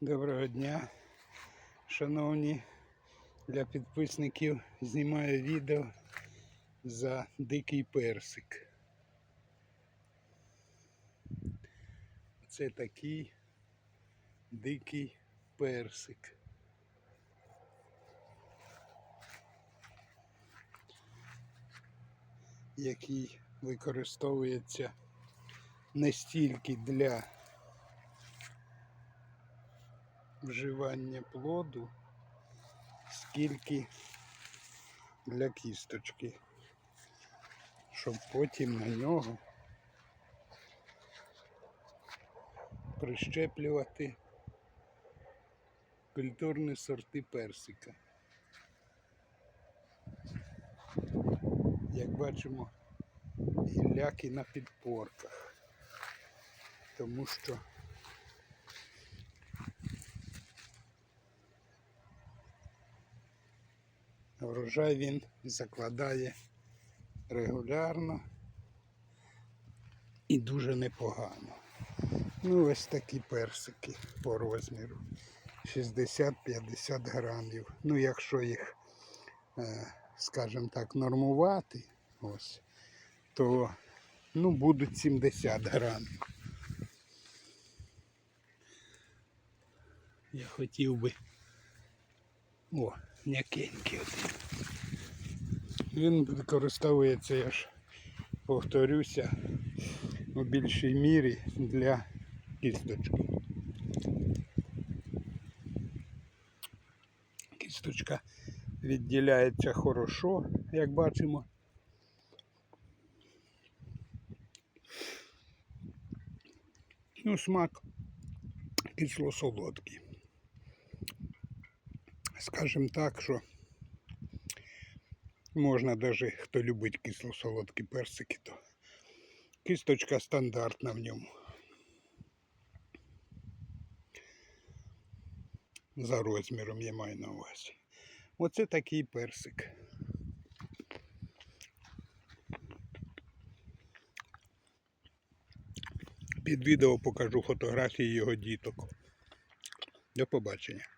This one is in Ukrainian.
Доброго дня, шановні. Для підписників знімаю відео за дикий персик. Це такий дикий персик. Який використовується не стільки для вживання плоду, скільки для кісточки, щоб потім на нього прищеплювати культурні сорти персика. Як бачимо, гілляки на підпорках, тому що Врожай він закладає регулярно і дуже непогано. Ну, ось такі персики по розміру. 60-50 грамів. Ну, якщо їх, е, скажімо так, нормувати, ось, то ну, будуть 70 грамів. Я хотів би. О, м'якенький один. Він використовується, я ж повторюся, у більшій мірі для кісточки. Кісточка відділяється хорошо, як бачимо. Ну, смак кисло-солодкий. Скажем так, що можна навіть, хто любить кисло-солодкі персики, то кісточка стандартна в ньому. За розміром я маю на увазі. Оце такий персик. Під відео покажу фотографії його діток. До побачення.